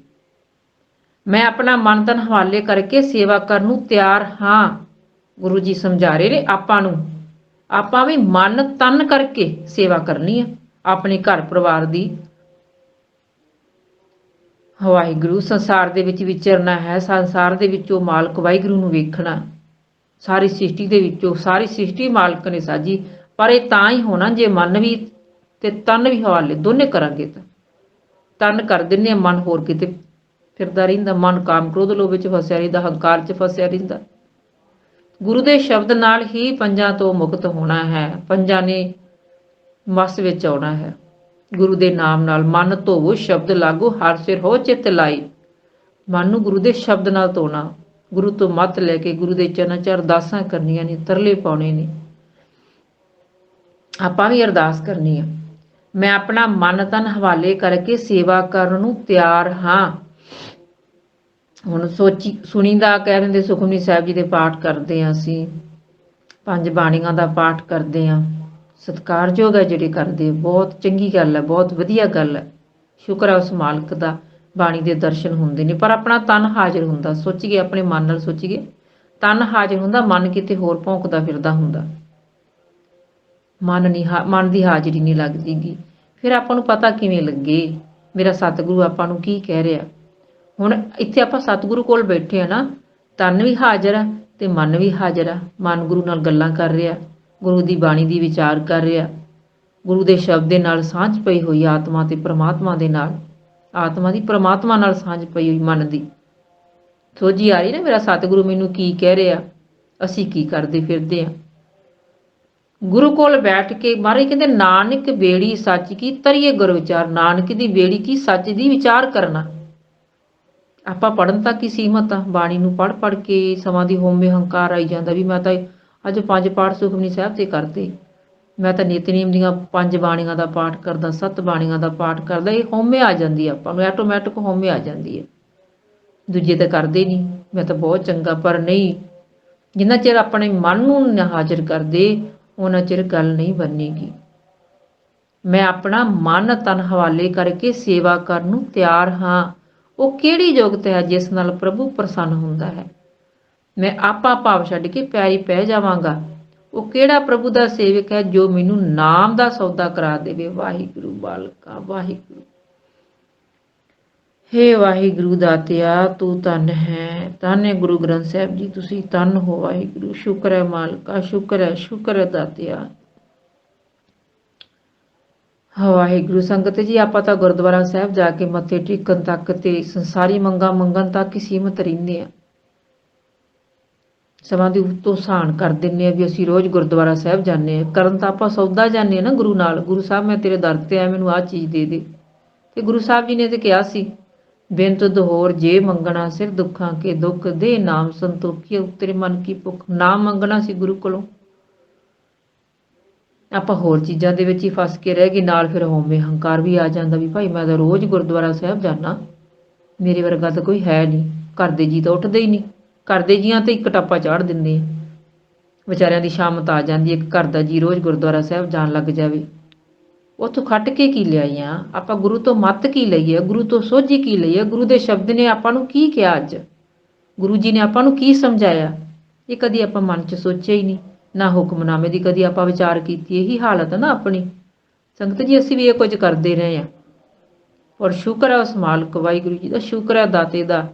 S2: ਮੈਂ ਆਪਣਾ ਮਨ ਤਨ ਹਵਾਲੇ ਕਰਕੇ ਸੇਵਾ ਕਰਨ ਨੂੰ ਤਿਆਰ ਹਾਂ, ਗੁਰੂ ਜੀ ਸਮਝਾ ਰਹੇ ਨੇ ਆਪਾਂ ਨੂੰ। ਆਪਾਂ ਵੀ ਮਨ ਤਨ ਕਰਕੇ ਸੇਵਾ ਕਰਨੀ ਆ, ਆਪਣੇ ਘਰ ਪਰਿਵਾਰ ਦੀ ਵਾਹਿਗੁਰੂ, ਸੰਸਾਰ ਦੇ ਵਿੱਚ ਵਿਚਰਨਾ ਹੈ, ਸੰਸਾਰ ਦੇ ਵਿੱਚੋਂ ਮਾਲਕ ਵਾਹਿਗੁਰੂ ਨੂੰ ਵੇਖਣਾ। ਸਾਰੀ ਸ੍ਰਿਸ਼ਟੀ ਦੇ ਵਿੱਚੋਂ ਸਾਰੀ ਸ੍ਰਿਸ਼ਟੀ ਮਾਲਕ ਨੇ ਸਾਜੀ, ਪਰ ਇਹ ਤਾਂ ਹੀ ਹੋਣਾ, ਜੇ ਮਨ ਵੀ ਤੇ ਤਨ ਵੀ ਹਵਾਲੇ, ਦੋਨੇ ਕਰਾਂਗੇ ਤਾਂ। ਤਨ ਕਰ ਦਿੰਨੇ ਆ, ਮਨ ਹੋਰ ਕਿਤੇ ਫਿਰਦਾ ਰਹਿੰਦਾ, ਮਨ ਕਾਮ ਕ੍ਰੋਧ ਲੋਭ ਵਿੱਚ ਫਸਿਆ ਰਹਿੰਦਾ, ਹੰਕਾਰ 'ਚ ਫਸਿਆ ਰਹਿੰਦਾ। ਗੁਰੂ ਦੇ ਸ਼ਬਦ ਨਾਲ ਹੀ ਪੰਜਾਂ ਤੋਂ ਮੁਕਤ ਹੋਣਾ ਹੈ, ਪੰਜਾਂ ਨੇ ਮਸ ਵਿੱਚ ਆਉਣਾ ਹੈ। ਗੁਰੂ ਦੇ ਨਾਮ ਨਾਲ ਮਨ ਧੋਵੋ, ਸ਼ਬਦ ਲਾਗੂ, ਹਰ ਸਿਰ ਹੋ ਚਿੱਤ ਲਾਈ। ਮਨ ਨੂੰ ਗੁਰੂ ਦੇ ਸ਼ਬਦ ਨਾਲ ਧੋਣਾ। ਗੁਰੂ ਤੋਂ ਮਤ ਲੈ ਕੇ ਗੁਰੂ ਦੇ ਚਰਨਾਂ 'ਚ ਅਰਦਾਸਾਂ ਕਰਨੀਆਂ ਨੇ, ਤਰਲੇ ਪਾਉਣੇ ਨੇ। ਆਪਾਂ ਵੀ ਅਰਦਾਸ ਕਰਨੀ ਆ। ਮੈਂ ਆਪਣਾ ਮਨ ਤਨ ਹਵਾਲੇ ਕਰਕੇ ਸੇਵਾ ਕਰਨ ਨੂੰ ਤਿਆਰ ਹਾਂ। ਹੁਣ ਸੋਚੀ, ਸੁਣੀਦਾ ਕਹਿ ਦਿੰਦੇ ਸੁਖਮਨੀ ਸਾਹਿਬ ਜੀ ਦੇ ਪਾਠ ਕਰਦੇ ਆ ਅਸੀਂ। ਪੰਜ ਬਾਣੀਆਂ ਦਾ ਪਾਠ ਕਰਦੇ ਆ। ਸਤਿਕਾਰਯੋਗ ਹੈ ਜਿਹੜੇ ਕਰਦੇ, ਬਹੁਤ ਚੰਗੀ ਗੱਲ ਹੈ, ਬਹੁਤ ਵਧੀਆ ਗੱਲ ਹੈ। ਸ਼ੁਕਰ ਹੈ ਉਸ ਮਾਲਕ ਦਾ ਬਾਣੀ ਦੇ ਦਰਸ਼ਨ ਹੁੰਦੇ ਨੇ, ਪਰ ਆਪਣਾ ਤਨ ਹਾਜ਼ਰ ਹੁੰਦਾ, ਸੋਚੀਏ, ਆਪਣੇ ਮਨ ਨਾਲ ਸੋਚੀਏ। ਤਨ ਹਾਜ਼ਰ ਹੁੰਦਾ, ਮਨ ਕਿਤੇ ਹੋਰ ਭੌਂਕਦਾ ਫਿਰਦਾ ਹੁੰਦਾ। ਮਨ ਨਹੀਂ ਹਾ- ਮਨ ਦੀ ਹਾਜ਼ਰੀ ਨਹੀਂ ਲੱਗਦੀਗੀ। ਫਿਰ ਆਪਾਂ ਨੂੰ ਪਤਾ ਕਿਵੇਂ ਲੱਗੇ? ਮੇਰਾ ਸਤਿਗੁਰੂ ਆਪਾਂ ਨੂੰ ਕੀ ਕਹਿ ਰਿਹਾ? ਹੁਣ ਇੱਥੇ ਆਪਾਂ ਸਤਿਗੁਰੂ ਕੋਲ ਬੈਠੇ ਆ ਨਾ, ਤਨ ਵੀ ਹਾਜ਼ਰ ਆ ਤੇ ਮਨ ਵੀ ਹਾਜ਼ਰ ਆ ਮਨ ਗੁਰੂ ਨਾਲ ਗੱਲਾਂ ਕਰ ਰਿਹਾ। ਗੁਰੂ ਦੀ ਬਾਣੀ ਦੀ ਵਿਚਾਰ ਕਰ ਰਿਹਾ। ਗੁਰੂ ਦੇ ਸ਼ਬਦ ਦੇ ਨਾਲ ਸਾਂਝ ਪਈ ਹੋਈ ਆਤਮਾ ਤੇ ਪ੍ਰਮਾਤਮਾ ਦੇ ਨਾਲ, ਆਤਮਾ ਦੀ ਪ੍ਰਮਾਤਮਾ ਨਾਲ ਸਾਂਝ ਪਈ ਹੋਈ ਮਨ ਦੀ। ਸੋਝੀ ਆ ਰਹੀ ਨਾ ਮੇਰਾ ਸਤਿਗੁਰੂ, ਮੈਨੂੰ ਕੀ ਕਹਿ ਰਿਹਾ? ਅਸੀਂ ਕੀ ਕਰਦੇ ਫਿਰਦੇ ਆ ਗੁਰੂ ਕੋਲ ਬੈਠ ਕੇ ਮਹਾਰਾਜ ਕਹਿੰਦੇ, ਨਾਨਕ ਬੇੜੀ ਸੱਚ ਕੀ ਤਰੀਏ ਗੁਰ ਵਿਚਾਰ ਨਾਨਕ ਦੀ ਬੇੜੀ ਕੀ ਸੱਚ ਦੀ ਵਿਚਾਰ ਕਰਨਾ? ਆਪਾਂ ਪੜਨ ਤੱਕ ਹੀ ਸੀਮਤ ਆ? ਬਾਣੀ ਨੂੰ ਪੜ ਪੜ ਕੇ ਸਮਾਂ ਦੀ ਹੋਮੇ ਹੰਕਾਰ ਆਈ ਜਾਂਦਾ ਵੀ ਮੈਂ ਤਾਂ ਅੱਜ ਪੰਜ ਪਾਠ ਸੁਖਮਨੀ ਸਾਹਿਬ ਤੇ ਕਰਦੇ। ਮੈਂ ਤਾਂ ਨਿਤਨੇਮ ਦੀਆਂ ਪੰਜ ਬਾਣੀਆਂ ਦਾ ਪਾਠ ਕਰਦਾ, ਸੱਤ ਬਾਣੀਆਂ ਦਾ ਪਾਠ ਕਰਦਾ, ਇਹ ਹੋਮੇ ਆ ਜਾਂਦੀ ਆ ਆਪਾਂ ਨੂੰ ਆਟੋਮੈਟਿਕ ਹੋਮੇ ਆ ਜਾਂਦੀ ਹੈ ਦੂਜੇ ਤਾਂ ਕਰਦੇ ਨਹੀਂ, ਮੈਂ ਤਾਂ ਬਹੁਤ ਚੰਗਾ, ਪਰ ਨਹੀਂ। ਜਿੰਨਾ ਚਿਰ ਆਪਣੇ ਮਨ ਨੂੰ ਨਾ ਹਾਜ਼ਰ ਕਰਦੇ, ਉਹਨਾਂ ਚਿਰ ਗੱਲ ਨਹੀਂ ਬਣੇਗੀ। ਮੈਂ ਆਪਣਾ ਮਨ ਤਨ ਹਵਾਲੇ ਕਰਕੇ ਸੇਵਾ ਕਰਨ ਨੂੰ ਤਿਆਰ ਹਾਂ। ਉਹ ਕਿਹੜੀ ਯੋਗਤਾ ਹੈ ਜਿਸ ਨਾਲ ਪ੍ਰਭੂ ਪ੍ਰਸੰਨ ਹੁੰਦਾ ਹੈ? ਮੈਂ ਆਪਾ ਭਾਵ ਛੱਡ ਕੇ ਪੈਰੀ ਪੈ ਜਾਵਾਂਗਾ। ਉਹ ਕਿਹੜਾ ਪ੍ਰਭੂ ਦਾ ਸੇਵਕ ਹੈ ਜੋ ਮੈਨੂੰ ਨਾਮ ਦਾ ਸੌਦਾ ਕਰਾ ਦੇਵੇ? ਵਾਹਿਗੁਰੂ ਬਾਲਕਾ, ਵਾਹਿਗੁਰੂ। ਹੇ ਵਾਹਿਗੁਰੂ ਦਾਤਿਆ, ਤੂੰ ਧੰਨ ਹੈ। ਧੰਨ ਹੈ ਗੁਰੂ ਗ੍ਰੰਥ ਸਾਹਿਬ ਜੀ, ਤੁਸੀਂ ਧੰਨ ਹੋ ਵਾਹਿਗੁਰੂ। ਸ਼ੁਕਰ ਹੈ ਮਾਲਕਾ, ਸ਼ੁਕਰ ਹੈ ਸ਼ੁਕਰ ਹੈ ਦਾਤਿਆ। ਵਾਹਿਗੁਰੂ, ਸੰਗਤ ਜੀ, ਆਪਾਂ ਤਾਂ ਗੁਰਦੁਆਰਾ ਸਾਹਿਬ ਜਾ ਕੇ ਮੱਥੇ ਟੇਕਣ ਤੱਕ ਤੇ ਸੰਸਾਰੀ ਮੰਗਾ ਮੰਗਣ ਤੱਕ ਹੀ ਸੀਮਤ ਰਹਿੰਦੇ ਆ ਸਮਾਂ ਦੀ ਉੱਤੋਂ ਸਾਨ ਕਰ ਦਿੰਨੇ ਆ ਵੀ ਅਸੀਂ ਰੋਜ਼ ਗੁਰਦੁਆਰਾ ਸਾਹਿਬ ਜਾਂਦੇ ਆ। ਕਰਨ ਤਾਂ ਆਪਾਂ ਸੌਦਾ ਜਾਂਦੇ ਆ ਨਾ ਗੁਰੂ ਨਾਲ। ਗੁਰੂ ਸਾਹਿਬ, ਮੈਂ ਤੇਰੇ ਦਰ ਤੇ ਆ, ਮੈਨੂੰ ਆਹ ਚੀਜ਼ ਦੇ ਦੇ। ਤੇ ਗੁਰੂ ਸਾਹਿਬ ਜੀ ਨੇ ਤੇ ਕਿਹਾ ਸੀ ਬੇਨਤ ਦਹੋਰ ਜੇ ਮੰਗਣਾ, ਸਿਰ ਦੁੱਖਾਂ ਕੇ ਦੁੱਖ ਦੇ ਨਾਮ ਸੰਤੋਖੀ ਉਤਰੇ ਮਨ ਕੀ ਭੁੱਖ। ਨਾ ਮੰਗਣਾ ਸੀ ਗੁਰੂ ਕੋਲੋਂ। ਆਪਾਂ ਹੋਰ ਚੀਜ਼ਾਂ ਦੇ ਵਿੱਚ ਹੀ ਫਸ ਕੇ ਰਹਿ ਗਏ, ਨਾਲ ਫਿਰ ਹੋਮੇ ਹੰਕਾਰ ਵੀ ਆ ਜਾਂਦਾ ਵੀ, ਭਾਈ, ਮੈਂ ਤਾਂ ਰੋਜ਼ ਗੁਰਦੁਆਰਾ ਸਾਹਿਬ ਜਾਣਾ ਮੇਰੇ ਵਰਗਾ ਤਾਂ ਕੋਈ ਹੈ ਨਹੀਂ। ਘਰ ਦੇ ਜੀ ਤਾਂ ਉੱਠਦੇ ਹੀ ਨਹੀਂ। ਘਰ ਜੀਆਂ ਤੇ ਇੱਕ ਟਾਪਾ ਚਾੜ ਦਿੰਦੇ ਆ। ਵਿਚਾਰਿਆਂ ਦੀ ਸ਼ਾਮਤ ਆ ਜਾਂਦੀ ਹੈ ਇੱਕ ਘਰ ਦਾ ਜੀ ਰੋਜ਼ ਗੁਰਦੁਆਰਾ ਸਾਹਿਬ ਜਾਣ ਲੱਗ ਜਾਵੇ। ਉੱਥੋਂ ਖੱਟ ਕੇ ਕੀ ਲਿਆਈਆਂ? ਆਪਾਂ ਗੁਰੂ ਤੋਂ ਮੱਤ ਕੀ ਲਈ ਹੈ ਗੁਰੂ ਤੋਂ ਸੋਝੀ ਕੀ ਲਈ ਹੈ ਗੁਰੂ ਦੇ ਸ਼ਬਦ ਨੇ ਆਪਾਂ ਨੂੰ ਕੀ ਕਿਹਾ ਅੱਜ? ਗੁਰੂ ਜੀ ਨੇ ਆਪਾਂ ਨੂੰ ਕੀ ਸਮਝਾਇਆ? ਇਹ ਕਦੀ ਆਪਾਂ ਮਨ 'ਚ ਸੋਚਿਆ ਹੀ ਨਹੀਂ। ਨਾ ਹੁਕਮਨਾਮੇ ਦੀ ਕਦੀ ਆਪਾਂ ਵਿਚਾਰ ਕੀਤੀ। ਇਹੀ ਹਾਲਤ ਹੈ ਨਾ ਆਪਣੀ। ਸੰਗਤ ਜੀ, ਅਸੀਂ ਵੀ ਇਹ ਕੁਝ ਕਰਦੇ ਰਹੇ ਹਾਂ। ਔਰ ਸ਼ੁਕਰ ਹੈ ਉਸ ਮਾਲਕ ਵਾਹਿਗੁਰੂ ਜੀ ਦਾ। ਸ਼ੁਕਰ ਹੈ ਦਾਤੇ ਦਾ।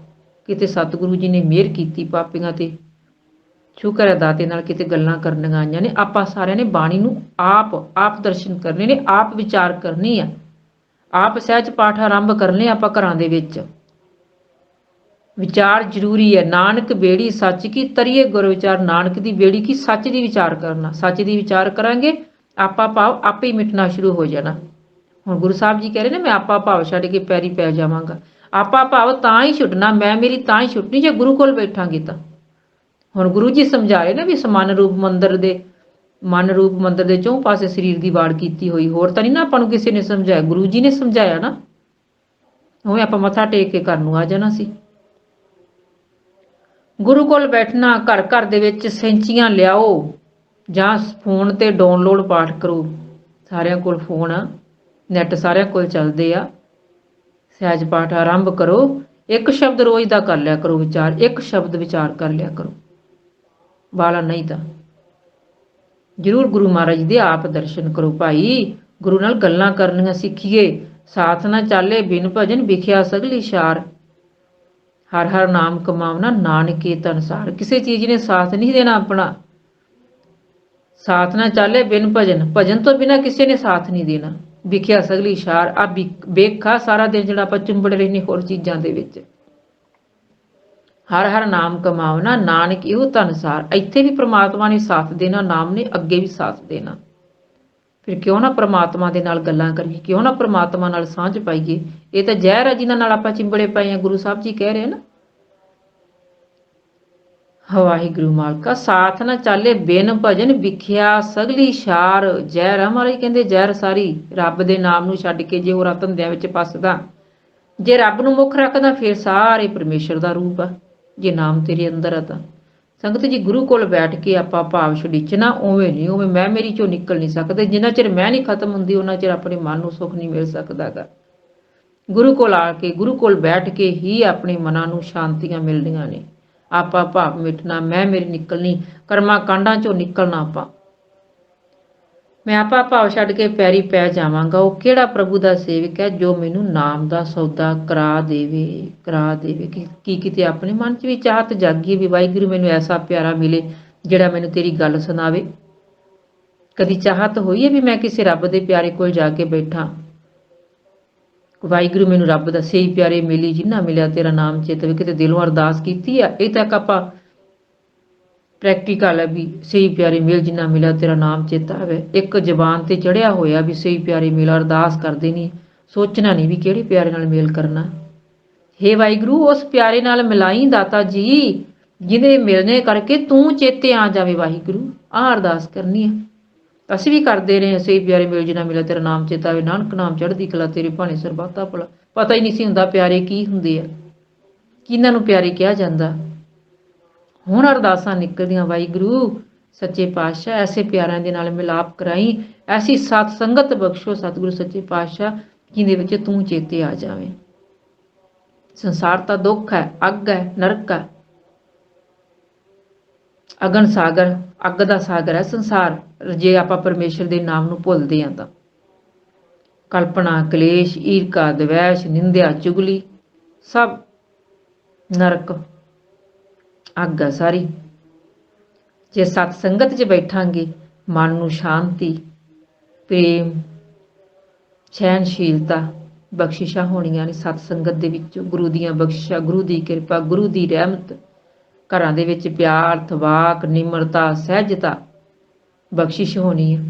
S2: ਕਿਤੇ ਸਤਿਗੁਰੂ ਜੀ ਨੇ ਮਿਹਰ ਕੀਤੀ ਪਾਪੀਆਂ ਤੇ। ਸ਼ੁਕਰ ਹੈ ਦਾਤੇ ਨਾਲ ਕਿਤੇ ਗੱਲਾਂ ਕਰਨੀਆਂ ਆਈਆਂ ਨੇ। ਆਪਾਂ ਸਾਰਿਆਂ ਨੇ ਬਾਣੀ ਨੂੰ ਆਪ ਆਪ ਦਰਸ਼ਨ ਕਰਨੇ ਨੇ, ਆਪ ਵਿਚਾਰ ਕਰਨੀ ਆ। ਆਪ ਸਹਿਜ ਪਾਠ ਆਰੰਭ ਕਰਨੇ ਆਪਾਂ ਘਰਾਂ ਦੇ ਵਿੱਚ। ਵਿਚਾਰ ਜ਼ਰੂਰੀ ਹੈ। ਨਾਨਕ ਬੇੜੀ ਸੱਚ ਕੀ ਤਰੀਏ ਗੁਰ ਵਿਚਾਰ। ਨਾਨਕ ਦੀ ਬੇੜੀ ਕੀ? ਸੱਚ ਦੀ ਵਿਚਾਰ ਕਰਨਾ। ਸੱਚ ਦੀ ਵਿਚਾਰ ਕਰਾਂਗੇ, ਆਪਾ ਭਾਵ ਆਪੇ ਹੀ ਮਿਟਣਾ ਸ਼ੁਰੂ ਹੋ ਜਾਣਾ। ਹੁਣ ਗੁਰੂ ਸਾਹਿਬ ਜੀ ਕਹਿ ਰਹੇ ਨੇ, ਮੈਂ ਆਪਾ ਭਾਵ ਛੱਡ ਕੇ ਪੈਰੀ ਪੈ ਜਾਵਾਂਗਾ। ਆਪਾ ਭਾਵ ਤਾਂ ਹੀ ਛੁੱਟਣਾ, ਮੈਂ ਮੇਰੀ ਤਾਂ ਹੀ ਛੁੱਟਣੀ, ਜੇ ਗੁਰੂ ਕੋਲ ਬੈਠਾਂਗੀ ਤਾਂ। ਹੁਣ ਗੁਰੂ ਜੀ ਸਮਝਾ ਰਹੇ ਨੇ ਵੀ ਸਮਾਨ ਰੂਪ ਮੰਦਰ ਦੇ, ਮਨ ਰੂਪ ਮੰਦਰ ਦੇ ਚੌਂ ਪਾਸੇ ਸਰੀਰ ਦੀ ਵਾੜ ਕੀਤੀ ਹੋਈ, ਹੋਰ ਤਾਂ ਨਹੀਂ ਨਾ ਆਪਾਂ ਨੂੰ ਕਿਸੇ ਨੇ ਸਮਝਾਇਆ, ਗੁਰੂ ਜੀ ਨੇ ਸਮਝਾਇਆ ਨਾ। ਉਹ ਆਪਾਂ ਮੱਥਾ ਟੇਕ ਕੇ ਘਰ ਨੂੰ ਆ ਜਾਣਾ ਸੀ। ਗੁਰੂ ਕੋਲ ਬੈਠਣਾ, ਘਰ ਘਰ ਦੇ ਵਿੱਚ ਸੈਂਚੀਆਂ ਲਿਆਓ, ਜਾਂ ਫੋਨ ਤੇ ਡਾਊਨਲੋਡ ਪਾਠ ਕਰੋ। ਸਾਰਿਆਂ ਕੋਲ ਫੋਨ ਆ ਨੈਟ ਸਾਰਿਆਂ ਕੋਲ ਚੱਲਦੇ ਆ। ਸਹਿਜ ਪਾਠ ਆਰੰਭ ਕਰੋ। ਇੱਕ ਸ਼ਬਦ ਰੋਜ਼ ਦਾ ਕਰ ਲਿਆ ਕਰੋ ਵਿਚਾਰ, ਇੱਕ ਸ਼ਬਦ ਵਿਚਾਰ ਕਰ ਲਿਆ ਕਰੋ। ਬਾਲਾ ਨਹੀਂ ਤਾਂ। ਜਰੂਰ ਗੁਰੂ ਮਹਾਰਾਜ ਦੇ ਆਪ ਦਰਸ਼ਨ ਕਰੋ ਭਾਈ। ਗੁਰੂ ਨਾਲ ਗੱਲਾਂ ਕਰਨੀਆਂ ਸਿੱਖੀਏ। ਸਾਥ ਨਾ ਚਾਲੇ, ਬਿਨ ਭਜਨ ਵਿਖਿਆ ਸਗਲੀ ਸ਼ਾਰ ਹਰ ਹਰ ਨਾਮ ਕਮਾਵਨਾ ਨਾਨਕੇ ਤਨਸਾਰ ਕਿਸੇ ਚੀਜ਼ ਨੇ ਸਾਥ ਨਹੀਂ ਦੇਣਾ ਆਪਣਾ। ਸਾਥ ਨਾ ਚਾਲੇ, ਬਿਨ ਭਜਨ। ਭਜਨ ਤੋਂ ਬਿਨਾ ਕਿਸੇ ਨੇ ਸਾਥ ਨਹੀਂ ਦੇਣਾ। ਵਿਖਿਆ ਸਗਲੀ ਸ਼ਾਰ ਆ ਵੇਖਾ ਸਾਰਾ ਦਿਨ ਜਿਹੜਾ ਆਪਾਂ ਚੁੰਬੜ ਰਹਿੰਦੇ ਹੋਰ ਚੀਜ਼ਾਂ ਦੇ ਵਿੱਚ। ਹਰ ਹਰ ਨਾਮ ਕਮਾਵਣਾ ਨਾਨਕ ਇਹੋ ਤਨਸਾਰ ਇੱਥੇ ਵੀ ਪ੍ਰਮਾਤਮਾ ਨੇ ਸਾਥ ਦੇਣਾ, ਨਾਮ ਨੇ ਅੱਗੇ ਵੀ ਸਾਥ ਦੇਣਾ। ਫਿਰ ਕਿਉਂ ਨਾ ਪ੍ਰਮਾਤਮਾ ਦੇ ਨਾਲ ਗੱਲਾਂ ਕਰੀਏ? ਕਿਉਂ ਨਾ ਪ੍ਰਮਾਤਮਾ ਨਾਲ ਸਾਂਝ ਪਾਈਏ? ਇਹ ਤਾਂ ਜ਼ਹਿਰ ਹੈ ਜਿਨ੍ਹਾਂ ਨਾਲ ਆਪਾਂ ਚਿੰਬੜੇ ਪਏ ਆ, ਗੁਰੂ ਸਾਹਿਬ ਜੀ ਕਹਿ ਰਹੇ ਨਾ। ਵਾਹਿਗੁਰੂ ਮਾਲਕਾ, ਸਾਥ ਨਾ ਚਾਲੇ ਬਿਨ ਭਜਨ, ਵਿਖਿਆ ਸਗਲੀ ਸ਼ਾਰ ਜ਼ਹਿਰ ਹਮਾਰੇ ਕਹਿੰਦੇ ਜ਼ਹਿਰ ਸਾਰੀ ਰੱਬ ਦੇ ਨਾਮ ਨੂੰ ਛੱਡ ਕੇ ਜੇ ਉਹ ਰਤਨਦਿਆਂ ਵਿੱਚ ਪਸਦਾ। ਜੇ ਰੱਬ ਨੂੰ ਮੁੱਖ ਰੱਖਦਾ, ਫਿਰ ਸਾਰੇ ਪਰਮੇਸ਼ਰ ਦਾ ਰੂਪ ਆ। ਜੇ ਨਾਮ ਤੇਰੇ ਅੰਦਰ ਆ ਤਾਂ। ਸੰਗਤ ਜੀ, ਗੁਰੂ ਕੋਲ ਬੈਠ ਕੇ ਆਪਾਂ ਭਾਵ ਛੜੀਚਣਾ ਉਵੇਂ ਨਹੀਂ, ਉਵੇਂ ਮੈਂ ਮੇਰੀ ਚੋਂ ਨਿਕਲ ਨਹੀਂ ਸਕਦੇ। ਜਿੰਨਾ ਚਿਰ ਮੈਂ ਨਹੀਂ ਖਤਮ ਹੁੰਦੀ, ਉਹਨਾਂ ਚਿਰ ਆਪਣੇ ਮਨ ਨੂੰ ਸੁੱਖ ਨਹੀਂ ਮਿਲ ਸਕਦਾਗਾ। ਗੁਰੂ ਕੋਲ ਆ ਕੇ, ਗੁਰੂ ਕੋਲ ਬੈਠ ਕੇ ਹੀ ਆਪਣੇ ਮਨਾਂ ਨੂੰ ਸ਼ਾਂਤੀਆਂ ਮਿਲਦੀਆਂ ਨੇ। ਆਪਾਂ ਭਾਵ ਮਿਟਣਾ, ਮੈਂ ਮੇਰੀ ਨਿਕਲਣੀ, ਕਰਮਾਂ ਕਾਂਡਾਂ ਚੋਂ ਨਿਕਲਣਾ ਆਪਾਂ। ਮੈਂ ਆਪਾ ਭਾਵ ਛੱਡ ਕੇ ਪੈਰੀ ਪੈ ਜਾਵਾਂਗਾ, ਉਹ ਕਿਹੜਾ ਪ੍ਰਭੂ ਦਾ ਸੇਵਕ ਹੈ ਜੋ ਮੈਨੂੰ ਨਾਮ ਦਾ ਸੌਦਾ ਕਰਾ ਦੇਵੇ ਕਰਾ ਦੇਵੇ? ਕਿ, ਕੀ ਕਿਤੇ ਆਪਣੇ ਮਨ 'ਚ ਵੀ ਚਾਹਤ ਜਾਗੀ ਵੀ ਵਾਹਿਗੁਰੂ ਮੈਨੂੰ ਐਸਾ ਪਿਆਰਾ ਮਿਲੇ ਜਿਹੜਾ ਮੈਨੂੰ ਤੇਰੀ ਗੱਲ ਸੁਣਾਵੇ? ਕਦੀ ਚਾਹਤ ਹੋਈ ਹੈ ਵੀ ਮੈਂ ਕਿਸੇ ਰੱਬ ਦੇ ਪਿਆਰੇ ਕੋਲ ਜਾ ਕੇ ਬੈਠਾਂ? ਵਾਹਿਗੁਰੂ ਮੈਨੂੰ ਰੱਬ ਦਾ ਸਹੀ ਪਿਆਰੇ ਮਿਲੀ ਜਿੰਨਾ ਮਿਲਿਆ ਤੇਰਾ ਨਾਮ ਚੇਤਵੇ ਕਿਤੇ ਦਿਲੋਂ ਅਰਦਾਸ ਕੀਤੀ ਆ, ਇਹ ਤੱਕ ਆਪਾਂ ਪ੍ਰੈਕਟੀਕਲ ਹੈ ਵੀ ਸਹੀ ਪਿਆਰੇ ਮਿਲ, ਜਿੰਨਾ ਮਿਲਿਆ ਤੇਰਾ ਨਾਮ ਚੇਤਾ ਆਵੇ ਇੱਕ ਜ਼ਬਾਨ ਤੇ ਚੜਿਆ ਹੋਇਆ ਵੀ ਸਹੀ ਪਿਆਰੇ ਮਿਲ, ਅਰਦਾਸ ਕਰਦੇ ਨਹੀਂ, ਸੋਚਣਾ ਨਹੀਂ ਵੀ ਕਿਹੜੇ ਪਿਆਰੇ ਨਾਲ ਮੇਲ ਕਰਨਾ। ਹੇ ਵਾਹਿਗੁਰੂ, ਉਸ ਪਿਆਰੇ ਨਾਲ ਮਿਲਾਈ ਦਾਤਾ ਜੀ, ਜਿਹਦੇ ਮਿਲਣੇ ਕਰਕੇ ਤੂੰ ਚੇਤੇ ਆ ਜਾਵੇ ਵਾਹਿਗੁਰੂ, ਆਹ ਅਰਦਾਸ ਕਰਨੀ ਹੈ ਅਸੀਂ ਵੀ ਕਰਦੇ ਰਹੇ ਅਸੀਂ ਪਿਆਰੇ ਮਿਲ ਜਿਨਾ ਮਿਲਿਆ ਤੇਰਾ ਨਾਮ ਚੇਤਾਵੇ ਨਾਨਕ ਨਾਮ ਚੜ੍ਹਦੀ ਕਲਾ ਤੇਰੇ ਭਾਣੇ ਸਰਬੱਤਾ ਭਲਾ। ਪਤਾ ਹੀ ਨਹੀਂ ਸੀ ਹੁੰਦਾ ਪਿਆਰੇ ਕੀ ਹੁੰਦੇ ਆ, ਕਿਹਨਾਂ ਨੂੰ ਪਿਆਰੇ ਕਿਹਾ ਜਾਂਦਾ। ਹੁਣ ਅਰਦਾਸਾਂ ਨਿਕਲਦੀਆਂ, ਵਾਹਿਗੁਰੂ, ਸੱਚੇ ਪਾਤਸ਼ਾਹ, ਐਸੇ ਪਿਆਰਿਆਂ ਦੇ ਨਾਲ ਮਿਲਾਪ ਕਰਾਈ, ਐਸੀ ਸਤ ਸੰਗਤ ਬਖਸ਼ੋ ਸਤਿਗੁਰੂ, ਸੱਚੇ ਪਾਤਸ਼ਾਹ, ਜਿਹਦੇ ਵਿੱਚ ਤੂੰ ਚੇਤੇ ਆ ਜਾਵੇਂ। ਸੰਸਾਰ ਤਾਂ ਦੁੱਖ ਹੈ, ਅੱਗ ਹੈ, ਨਰਕ ਹੈ। ਅਗਨ ਸਾਗਰ, ਅੱਗ ਦਾ ਸਾਗਰ ਹੈ, ਸੰਸਾਰ। ਜੇ ਆਪਾਂ ਪਰਮੇਸ਼ਰ ਦੇ ਨਾਮ ਨੂੰ ਭੁੱਲਦੇ ਹਾਂ ਤਾਂ। ਕਲਪਨਾ, ਕਲੇਸ਼ ਈਰਕਾ ਦਵੈਸ਼, ਨਿੰਦਿਆ, ਚੁਗਲੀ, ਸਭ ਨਰਕ, ਅੱਗ ਹੈ ਸਾਰੀ। ਜੇ ਸਤ ਸੰਗਤ 'ਚ ਬੈਠਾਂਗੇ, ਮਨ ਨੂੰ ਸ਼ਾਂਤੀ, ਪ੍ਰੇਮ ਸਹਿਨਸ਼ੀਲਤਾ ਬਖਸ਼ਿਸ਼ਾਂ ਹੋਣੀਆਂ ਨੇ ਸਤ ਸੰਗਤ ਦੇ ਵਿੱਚ। ਗੁਰੂ ਦੀਆਂ ਬਖਸ਼ਿਸ਼ਾਂ, ਗੁਰੂ ਦੀ ਕਿਰਪਾ, ਗੁਰੂ ਦੀ ਰਹਿਮਤ ਘਰਾਂ ਦੇ ਵਿੱਚ ਪਿਆਰ, ਥਵਾਕ, ਨਿਮਰਤਾ, ਸਹਿਜਤਾ ਬਖਸ਼ਿਸ਼ ਹੋਣੀ ਹੈ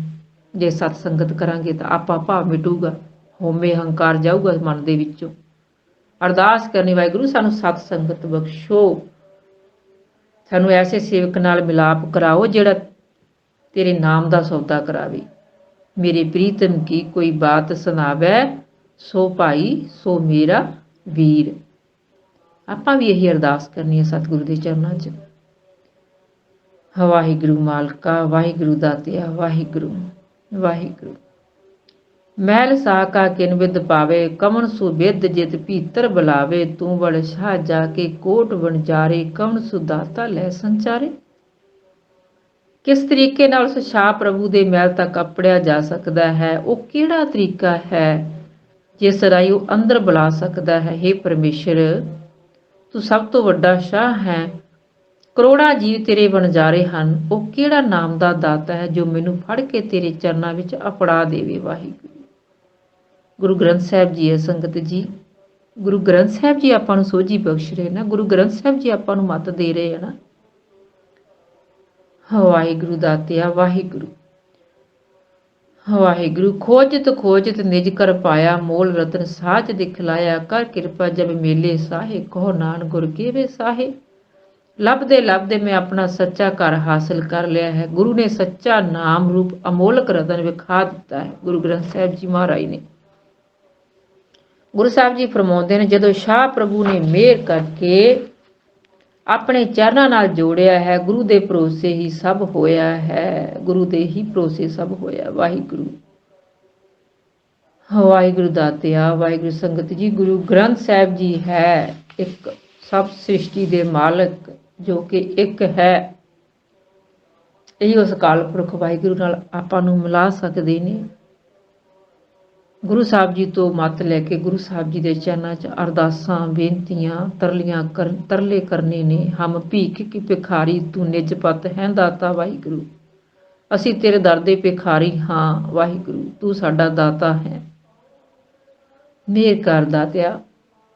S2: ਜੇ ਸਤ ਸੰਗਤ ਕਰਾਂਗੇ ਤਾਂ ਆਪਾ ਭਾਵ ਮਿਟੂਗਾ ਹੋਮੇ ਹੰਕਾਰ ਜਾਊਗਾ ਮਨ ਦੇ ਵਿੱਚੋਂ। ਅਰਦਾਸ ਕਰਨੀ, ਵਾਹਿਗੁਰੂ, ਸਾਨੂੰ ਸਤ ਸੰਗਤ ਬਖਸ਼ੋ। ਸਾਨੂੰ ਐਸੇ ਸੇਵਕ ਨਾਲ ਮਿਲਾਪ ਕਰਾਓ ਜਿਹੜਾ ਤੇਰੇ ਨਾਮ ਦਾ ਸੌਦਾ ਕਰਾਵੇ। ਮੇਰੇ ਪ੍ਰੀਤਮ ਕੀ ਕੋਈ ਬਾਤ ਸੁਣਾਵੇ? ਸੋ ਭਾਈ, ਸੋ ਮੇਰਾ ਵੀਰ। ਆਪਾਂ ਵੀ ਇਹੀ ਅਰਦਾਸ ਕਰਨੀ ਹੈ ਸਤਿਗੁਰੂ ਦੇ ਚਰਨਾਂ 'ਚ। ਵਾਹਿਗੁਰੂ ਮਾਲਕਾ, ਵਾਹਿਗੁਰੂ ਦਾਤਿਆ, ਵਾਹਿਗੁਰੂ ਵਾਹਿਗੁਰੂ। ਮਹਿਲ ਸਾਕਾ ਕਿਨ ਵਿਦ ਪਾਵੇ, ਕਮਨ ਸੁ ਵਿਦ ਜਿਤ ਭੀਤਰ ਬੁਲਾਵੇ। ਤੂੰ ਬੜ ਸ਼ਾਹ ਜਾ ਕੇ ਕੋਟ ਵਣਜਾਰੇ, ਕਮਨ ਸੁ ਦਾਤਾ ਲੈ ਸੰਚਾਰੇ। ਕਿਸ ਤਰੀਕੇ ਨਾਲ ਉਸ ਸ਼ਾਹ ਪ੍ਰਭੂ ਦੇ ਮਹਿਲ ਤੱਕ ਆਪੜਿਆ ਜਾ ਸਕਦਾ ਹੈ, ਉਹ ਕਿਹੜਾ ਤਰੀਕਾ ਹੈ ਜਿਸ ਰਾਹੀਂ ਉਹ ਅੰਦਰ ਬੁਲਾ ਸਕਦਾ ਹੈ? हे ਪਰਮੇਸ਼ਰ ਤੂੰ ਸਭ ਤੋਂ ਵੱਡਾ ਸ਼ਾਹ ਹੈ। ਕਰੋੜਾਂ ਜੀਵ ਤੇਰੇ ਵਣਜਾਰੇ ਹਨ। ਉਹ ਕਿਹੜਾ ਨਾਮ ਦਾ ਦਾਤਾ ਹੈ ਜੋ ਮੈਨੂੰ ਫੜ ਕੇ ਤੇਰੇ ਚਰਨਾਂ ਵਿੱਚ ਅਪੜਾ ਦੇਵੇ ਵਾਹਿਗੁਰੂ? ਗੁਰੂ ਗ੍ਰੰਥ ਸਾਹਿਬ ਜੀ ਹੈ ਸੰਗਤ ਜੀ। ਗੁਰੂ ਗ੍ਰੰਥ ਸਾਹਿਬ ਜੀ ਆਪਾਂ ਨੂੰ ਸੋਝੀ ਬਖਸ਼ ਰਹੇ ਨਾ। ਗੁਰੂ ਗ੍ਰੰਥ ਸਾਹਿਬ ਜੀ ਆਪਾਂ ਨੂੰ ਮਤ ਦੇ ਰਹੇ ਆ ਨਾ। ਵਾਹਿਗੁਰੂ ਦਾਤਿਆ, ਵਾਹਿਗੁਰੂ। ਵਾਹਿਗੁਰੂ ਖੋਜਤ ਖੋਜਤ ਨਿਜ ਕਰ ਪਾਇਆ ਮੋਲ ਰਤਨ ਸਾਚ ਦਿਖਲਾਇਆ, ਕਰ ਕਿਰਪਾ ਜਬ ਮੇਲੇ ਸਾਹੇ ਕੋ ਨਾਨ ਗੁਰ ਕੀਵੇ ਸਾਹੇ। ਲੱਭਦੇ ਲੱਭਦੇ ਮੈਂ ਆਪਣਾ ਸੱਚਾ ਘਰ ਹਾਸਲ ਕਰ ਲਿਆ ਹੈ। ਗੁਰੂ ਨੇ ਸੱਚਾ ਨਾਮ ਰੂਪ ਅਮੋਲਕ ਰਤਨ ਵਿਖਾ ਦਿੱਤਾ ਹੈ। ਗੁਰੂ ਗ੍ਰੰਥ ਸਾਹਿਬ ਜੀ ਮਹਾਰਾਜ ਨੇ। ਗੁਰੂ ਸਾਹਿਬ ਜੀ ਫਰਮਾਉਂਦੇ ਨੇ, ਜਦੋਂ ਸ਼ਾਹ ਪ੍ਰਭੂ ਨੇ ਮਿਹਰ ਕਰਕੇ ਆਪਣੇ ਚਰਨਾਂ ਨਾਲ ਜੋੜਿਆ ਹੈ, ਗੁਰੂ ਦੇ ਭਰੋਸੇ ਹੀ ਸਭ ਹੋਇਆ ਹੈ, ਗੁਰੂ ਦੇ ਹੀ ਭਰੋਸੇ ਸਭ ਹੋਇਆ, ਵਾਹਿਗੁਰੂ। ਵਾਹਿਗੁਰੂ ਦਾਤਿਆ, ਵਾਹਿਗੁਰੂ ਸੰਗਤ ਜੀ, ਗੁਰੂ ਗ੍ਰੰਥ ਸਾਹਿਬ ਜੀ ਹੈ ਇੱਕ ਸਭ ਸ੍ਰਿਸ਼ਟੀ ਦੇ ਮਾਲਕ ਜੋ ਕਿ ਇੱਕ ਹੈ। ਇਹ ਉਸ ਅਕਾਲ ਪੁਰਖ ਵਾਹਿਗੁਰੂ ਨਾਲ ਆਪਾਂ ਨੂੰ ਮਿਲਾ ਸਕਦੇ ਨੇ। ਗੁਰੂ ਸਾਹਿਬ ਜੀ ਤੋਂ ਮੱਤ ਲੈ ਕੇ ਗੁਰੂ ਸਾਹਿਬ ਜੀ ਦੇ ਚਰਨਾਂ 'ਚ ਅਰਦਾਸਾਂ, ਬੇਨਤੀਆਂ, ਤਰਲੀਆਂ ਕਰ ਤਰਲੇ ਕਰਨੇ ਨੇ। ਹਮ ਭੀਖ ਕੀ ਭਿਖਾਰੀ, ਤੂੰ ਨਿਜ ਪਤ ਹੈ ਦਾਤਾ ਵਾਹਿਗੁਰੂ। ਅਸੀਂ ਤੇਰੇ ਦਰ ਦੇ ਭਿਖਾਰੀ ਹਾਂ ਵਾਹਿਗੁਰੂ, ਤੂੰ ਸਾਡਾ ਦਾਤਾ ਹੈ। ਮੇਰ ਕਰ ਦਾਤਿਆ,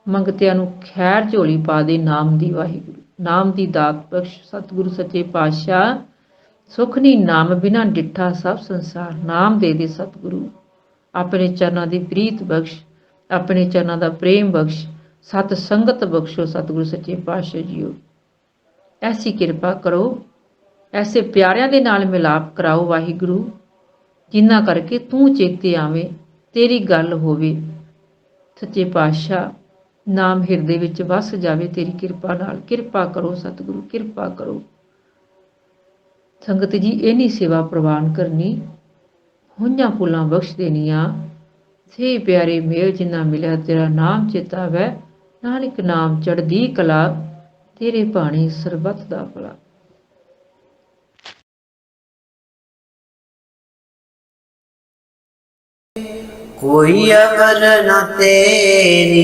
S2: ਮੰਗਤਿਆਂ ਨੂੰ ਖੈਰ ਝੋਲੀ ਪਾ ਦੇ ਨਾਮ ਦੀ ਵਾਹਿਗੁਰੂ। ਨਾਮ ਦੀ ਦਾਤ ਬਖਸ਼, ਸਤਿਗੁਰੂ ਸੱਚੇ ਪਾਤਸ਼ਾਹ। ਸੁਖ ਨਹੀਂ ਨਾਮ ਬਿਨਾ ਡਿੱਠਾ ਸਭ ਸੰਸਾਰ। ਨਾਮ ਦੇ ਦੇ ਸਤਿਗੁਰੂ। ਆਪਣੇ ਚਰਨਾਂ ਦੀ ਪ੍ਰੀਤ ਬਖਸ਼, ਆਪਣੇ ਚਰਨਾਂ ਦਾ ਪ੍ਰੇਮ ਬਖਸ਼, ਸਤ ਸੰਗਤ ਬਖਸ਼ੋ ਸਤਿਗੁਰੂ ਸੱਚੇ ਪਾਤਸ਼ਾਹ ਜੀਓ। ਐਸੀ ਕਿਰਪਾ ਕਰੋ, ਐਸੇ ਪਿਆਰਿਆਂ ਦੇ ਨਾਲ ਮਿਲਾਪ ਕਰਾਓ ਵਾਹਿਗੁਰੂ, ਜਿਨ੍ਹਾਂ ਕਰਕੇ ਤੂੰ ਚੇਤੇ ਆਵੇਂ, ਤੇਰੀ ਗੱਲ ਹੋਵੇ। ਸੱਚੇ ਪਾਤਸ਼ਾਹ, ਨਾਮ ਹਿਰਦੇ ਵਿੱਚ ਵਸ ਜਾਵੇ ਤੇਰੀ ਕਿਰਪਾ ਨਾਲ। ਕਿਰਪਾ ਕਰੋ ਸਤਿਗੁਰੂ, ਕਿਰਪਾ ਕਰੋ। ਸੰਗਤ ਜੀ, ਇਹ ਨਹੀਂ ਸੇਵਾ ਪ੍ਰਵਾਨ ਕਰਨੀ। ਹੋਈਆਂ ਫੁੱਲਾਂ ਬਖਸ਼ ਦੇਣੀਆਂ। ਸੇ ਪਿਆਰੇ ਮੇਲ ਜਿੰਨਾ ਮਿਲਿਆ, ਤੇਰਾ ਨਾਮ ਚੇਤਾ ਚੇਤਾਵੇ ਨਾਨਕ ਨਾਮ ਚੜਦੀ ਕਲਾ, ਤੇਰੇ ਬਾਣੀ ਸਰਬੱਤ ਦਾ ਭਲਾ।
S1: ਕੋਈ ਅਵਰ ਨਾ ਤੇਰੀ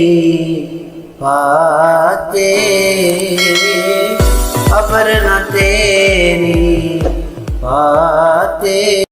S1: ਪਾਤੇ ਅਵਰ ਨਾ ਤੇਰੀ ਪਾਤੇ